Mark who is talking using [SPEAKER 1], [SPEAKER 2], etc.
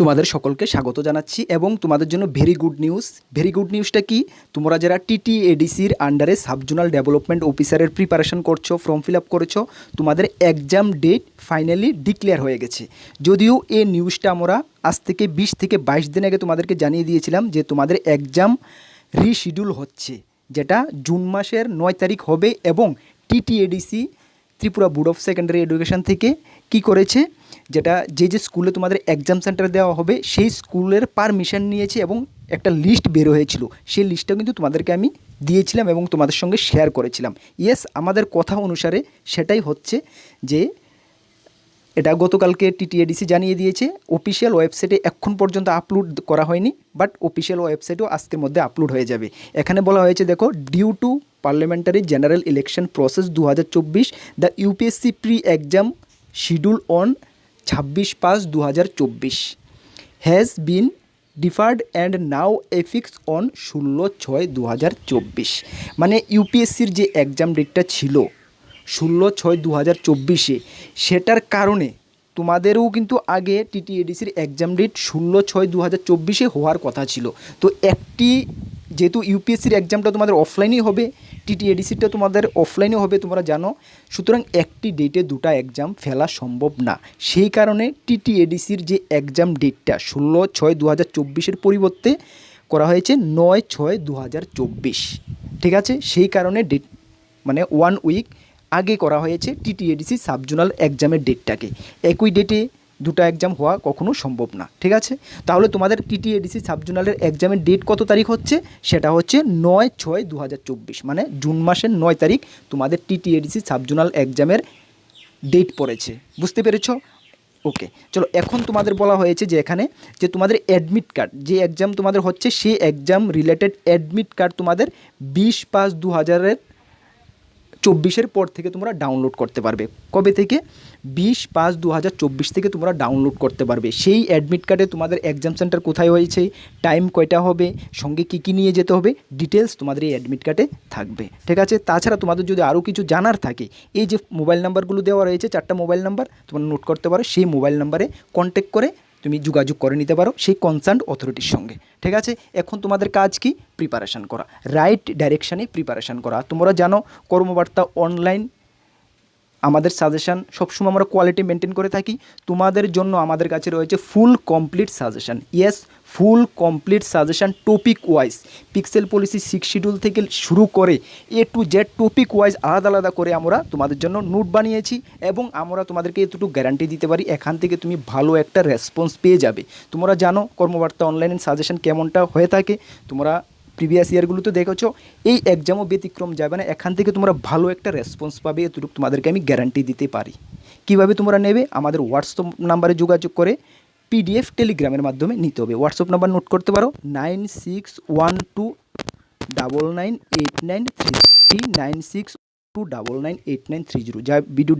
[SPEAKER 1] তোমাদের সকলকে স্বাগত জানাচ্ছি এবং তোমাদের জন্য very good news very good নিউজটা কি? তোমরা যারা টিটি এডিসির আন্ডারে সাবজোনাল ডেভেলপমেন্ট অফিসারের প্রিপারেশন করছ ফর্ম ফিল আপ করেছ, তোমাদের এক্সাম ডেট ফাইনালি ডিক্লেয়ার হয়ে গেছে। যদিও এই নিউজটা আমরা আজ থেকে বিশ থেকে বাইশ দিন আগে তোমাদেরকে জানিয়ে দিয়েছিলাম যে তোমাদের এক্সাম রিশিডিউল হচ্ছে, যেটা জুন মাসের নয় তারিখ হবে এবং TTADC Tripura board of secondary education থেকে কি করেছে? যেটা যে যে স্কুলে তোমাদের এক্সাম সেন্টার দেওয়া হবে, সেই স্কুলের পারমিশন নিয়েছে এবং একটা লিস্ট বের হয়েছিল। সেই লিস্টটা কিন্তু তোমাদেরকে আমি দিয়েছিলাম এবং তোমাদের সঙ্গে শেয়ার করেছিলাম। ইয়েস আমাদের কথা অনুসারে সেটাই হচ্ছে যে, এটা গতকালকে টিটিএডিসি জানিয়ে দিয়েছে অফিসিয়াল ওয়েবসাইটে এখন পর্যন্ত আপলোড করা হয়নি বাট অফিসিয়াল ওয়েবসাইটেও আজকের মধ্যে আপলোড হয়ে যাবে। এখানে বলা হয়েছে, দেখো due to parliamentary general election process দু হাজার চব্বিশ the UPSC pre exam schedule on ছাব্বিশ পাঁচ দু হাজার চব্বিশ। Has been deferred and now affix on ষোলো ছয় দু হাজার চব্বিশ। মানে ইউপিএসসির যে এক্সাম ডেটটা ছিল ষোলো ছয় দু হাজার চব্বিশে, সেটার কারণে তোমাদেরও কিন্তু আগে টিটিএডিসির এক্সাম ডেট ষোলো ছয় দু হাজার চব্বিশে হওয়ার কথা ছিল। তো একটি যেহেতু ইউপিএসসির এক্সামটা তোমাদের অফলাইনেই হবে টিটিএডিসিটা তোমাদের অফলাইনে হবে, তোমরা জানো। সুতরাং একটি ডেটে দুটা এক্সাম ফেলা সম্ভব না। সেই কারণে টিটিএডিসির যে এক্সাম ডেটটা ষোলো ছয় দু হাজার চব্বিশের পরিবর্তে করা হয়েছে নয় ছয় দু হাজার চব্বিশ। ঠিক আছে? সেই কারণে ডেট মানে ওয়ান উইক আগে করা হয়েছে টিটিএডিসি সাবজোনাল এক্সামের ডেটটাকে একই ডেটে দুটো এক্সাম হওয়া কখনো সম্ভব না, ঠিক আছে? তাহলে তোমাদের টিটিএডিসি সাবজোনালের এক্সামের ডেট কত তারিখ হচ্ছে? সেটা হচ্ছে নয় ছয় দু মানে জুন মাসের নয় তারিখ তোমাদের টিটিএডিসি সাবজোনাল এক্সামের ডেট পড়েছে, বুঝতে পেরেছ? ওকে চলো এখন তোমাদের বলা হয়েছে যে এখানে যে তোমাদের অ্যাডমিট কার্ড যে এক্সাম তোমাদের হচ্ছে সেই এক্সাম রিলেটেড অ্যাডমিট কার্ড তোমাদের বিশ পাঁচ দু হাজারের চব্বিশের পর থেকে তোমরা ডাউনলোড করতে পারবে। কবে থেকে? বিশ পাঁচ দু থেকে তোমরা ডাউনলোড করতে পারবে। সেই অ্যাডমিট কার্ডে তোমাদের এক্সাম সেন্টার কোথায় হয়েছে টাইম কয়টা হবে, সঙ্গে কী কী নিয়ে যেতে হবে ডিটেলস তোমাদের এই অ্যাডমিট কার্ডে থাকবে। ঠিক আছে? তাছাড়া তোমাদের যদি আরও কিছু জানার থাকে, এই যে মোবাইল নাম্বারগুলো দেওয়া রয়েছে, চারটা মোবাইল নাম্বার তোমরা নোট করতে পারো, সেই মোবাইল নাম্বারে কন্ট্যাক্ট করে তুমি যোগাযোগ করে নিতে পারো সেই কনসার্ন অথরিটির সঙ্গে। ঠিক আছে? এখন তোমাদের কাজ কি? প্রিপারেশান করা। রাইট ডাইরেকশানে প্রিপারেশান করা। তোমরা জানো, কর্মবার্তা অনলাইন আমাদের সাজেশান সবসময় আমরা কোয়ালিটি মেনটেন করে থাকি। তোমাদের জন্য আমাদের কাছে রয়েছে full complete suggestion yes full complete suggestion topic wise pixel policy six schedule থেকে শুরু করে A to Z topic wise আলাদা আলাদা করে আমরা তোমাদের জন্য নোট বানিয়েছি এবং আমরা তোমাদেরকে এতটুকু গ্যারান্টি দিতে পারি এখান থেকে তুমি ভালো একটা রেসপন্স পেয়ে যাবে। তোমরা জানো কর্মবার্তা অনলাইন সাজেশান কেমনটা হয়ে থাকে। তোমরা প্রিভিয়াস ইয়ারগুলোতে দেখেছ, এই এক্সামও ব্যতিক্রম যাবে না। এখান থেকে তোমরা ভালো একটা রেসপন্স পাবে, এতটুকু তোমাদেরকে আমি গ্যারান্টি দিতে পারি। কীভাবে তোমরা নেবে? আমাদের হোয়াটসঅ্যাপ নাম্বারে যোগাযোগ করে পিডিএফ টেলিগ্রামের মাধ্যমে নিতে হবে। হোয়াটসঅ্যাপ নাম্বার নোট করতে পারো nine six one two double nine eight nine three nine six two double nine eight nine three zero যা ভিডিও